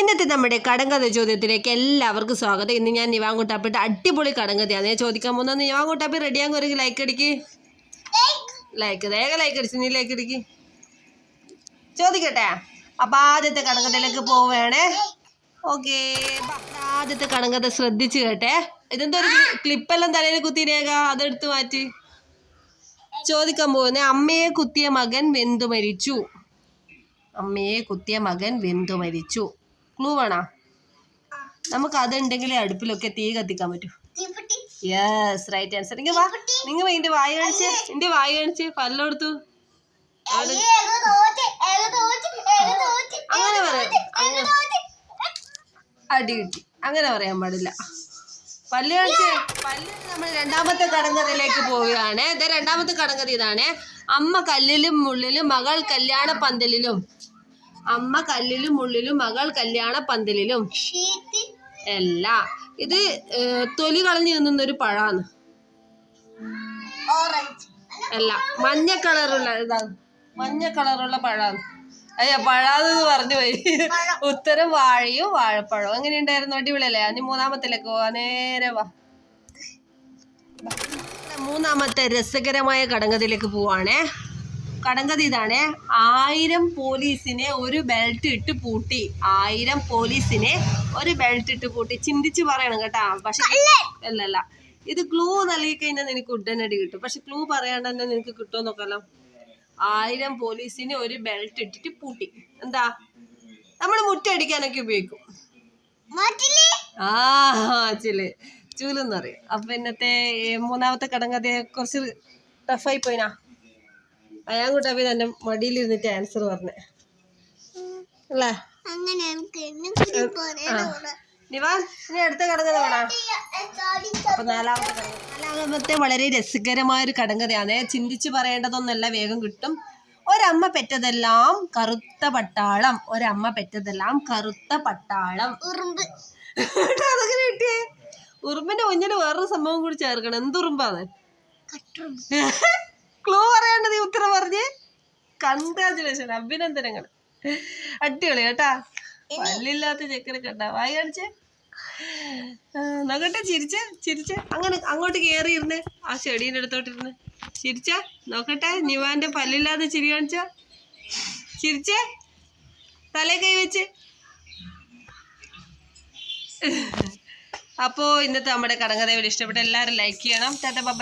ഇന്നത്തെ നമ്മുടെ കടങ്കഥ ചോദ്യത്തിലേക്ക് എല്ലാവർക്കും സ്വാഗതം. ഇന്ന് ഞാൻ നിവാങ്കുട്ടാപ്പിട്ട് അടിപൊളി കടങ്കഥയാണ് ഞാൻ ചോദിക്കാൻ പോകുന്നത് നിവാങ്കുട്ടാപ്പി റെഡിയാകും ഒരു ലൈക്ക് അടിക്ക്. ലൈക്ക് വേഗം ലൈക്ക് അടിച്ച്. നീ ലൈക്ക് അടിക്ക്. ചോദിക്കട്ടെ? അപ്പം ആദ്യത്തെ കടങ്കഥയിലേക്ക് പോവുകയാണേ. ഓക്കേ ആദ്യത്തെ കടങ്കഥ ശ്രദ്ധിച്ച് കേട്ടെ. ഇതെന്താ ഒരു ക്ലിപ്പെല്ലാം തലയിൽ കുത്തിനേക അതെടുത്ത് മാറ്റി. ചോദിക്കാൻ പോകുന്നത് അമ്മയെ കുത്തിയ മകൻ വെന്തു മരിച്ചു. അമ്മയെ കുത്തിയ മകൻ വെന്തു മരിച്ചു. ക്ലൂ വേണോ? നമുക്ക് അതുണ്ടെങ്കിലേ അടുപ്പിലൊക്കെ തീ കത്തിക്കാൻ പറ്റൂ. യെസ് റൈറ്റ് ആൻസർ നിങ്ങൾ വാ. നിങ്ങൾ ഇന്റെ വായ കാണിച്ച്. എന്റെ വായ കാണിച്ച്. പല്ലെടുത്തു അങ്ങനെ പറയാം. അടി കിട്ടി. അങ്ങനെ പറയാൻ പാടില്ല. പല്ല് കാണിച്ച്. പല്ല് നമ്മൾ രണ്ടാമത്തെ കടങ്കഥയിലേക്ക് പോവുകയാണ്. ഇത് രണ്ടാമത്തെ കടങ്കഥ ഇതാണ്. അമ്മ കല്ലിലും മുള്ളിലും മകൾ കല്യാണ പന്തലിലും. അമ്മ കല്ലിലും ഉള്ളിലും മകൾ കല്യാണ പന്തലിലും. അല്ല ഇത് തൊലി കളഞ്ഞു നിന്നുന്ന ഒരു പഴാണ് അല്ല മഞ്ഞ കളറുള്ള ഇതാണ്. മഞ്ഞ കളറുള്ള പഴാണ്. അയ്യ പഴാന്ന് പറഞ്ഞു പോയി. ഉത്തരം വാഴയും വാഴപ്പഴവും. എങ്ങനെയുണ്ടായിരുന്നു? അടിപൊളിയല്ലേ? അനി മൂന്നാമത്തിലേക്ക് പോവാ നേരെ വാ. മൂന്നാമത്തെ രസകരമായ ഘടകത്തിലേക്ക് പോവാണേ. കടങ്കഥ ഇതാണ്. ആയിരം പോലീസിനെ ഒരു ബെൽറ്റ് ഇട്ട് പൂട്ടി. ആയിരം പോലീസിനെ ഒരു ബെൽറ്റ് ഇട്ട് പൂട്ടി. ചിന്തിച്ച് പറയണം കേട്ടാ. പക്ഷെ അല്ലല്ല. ഇത് ക്ലൂ നൽകി കഴിഞ്ഞാൽ നിനക്ക് ഉടനടി കിട്ടും. പക്ഷെ ക്ലൂ പറയാണ്ട് തന്നെ നിനക്ക് കിട്ടുമോ നോക്കാലോ. ആയിരം പോലീസിനെ ഒരു ബെൽറ്റ് ഇട്ടിട്ട് പൂട്ടി. എന്താ? നമ്മൾ മുറ്റടിക്കാനൊക്കെ ഉപയോഗിക്കും. ആ ചിൽ ചൂലെന്ന് പറയും അപ്പൊ ഇന്നത്തെ മൂന്നാമത്തെ കടങ്കഥയെ കുറച്ച് ടഫായി പോയിനാ? അയാൻ കൂട്ടപ്പി മടിയിൽ മടിയിലിരുന്നിട്ട് ആൻസർ പറഞ്ഞേ. അല്ലേ? നിവാൻ ഇനി അടുത്ത കടങ്കഥ വേണോ അപ്പൊ നാലാമത്തെ നാലാമത്തെ വളരെ രസകരമായ ഒരു കടങ്കഥയാണ്. ചിന്തിച്ചു പറയേണ്ടതൊന്നല്ല വേഗം കിട്ടും. ഒരമ്മ പെറ്റതെല്ലാം കറുത്ത പട്ടാളം. ഒരമ്മ പെറ്റതെല്ലാം കറുത്ത പട്ടാളം. ഉറുമ്പ്. അതെങ്ങനെ കിട്ടിയേ? ഉറുമ്പിന്റെ മുന്നിൽ വേറൊരു സംഭവം കൂടി ചേർക്കണം. എന്തുറുമ്പാണ്? ക്ലൂ പറയാണ്ട് നീ ഉത്തരം പറഞ്ഞേ. കൺഗ്രാചുലേഷൻ അഭിനന്ദനങ്ങൾ. അടിപൊളി കേട്ടാ. പല്ലില്ലാത്ത ചെക്കനെ കണ്ട വായി കാണിച്ചേ. നോക്കട്ടെ ചിരിച്ച് ചിരിച്ച്. അങ്ങനെ അങ്ങോട്ട് കയറിയിരുന്ന് ആ ചെടീന്റെ അടുത്തോട്ടിരുന്ന് ചിരിച്ച? നോക്കട്ടെ നിവാന്റെ പല്ലില്ലാതെ ചിരി കാണിച്ച? ചിരിച്ചേ? തലേ കൈ വെച്ച്. അപ്പോൾ ഇന്നത്തെ നമ്മുടെ കടങ്കഥ ഇഷ്ടപ്പെട്ട എല്ലാവരും ലൈക്ക് ചെയ്യണം. ബൈ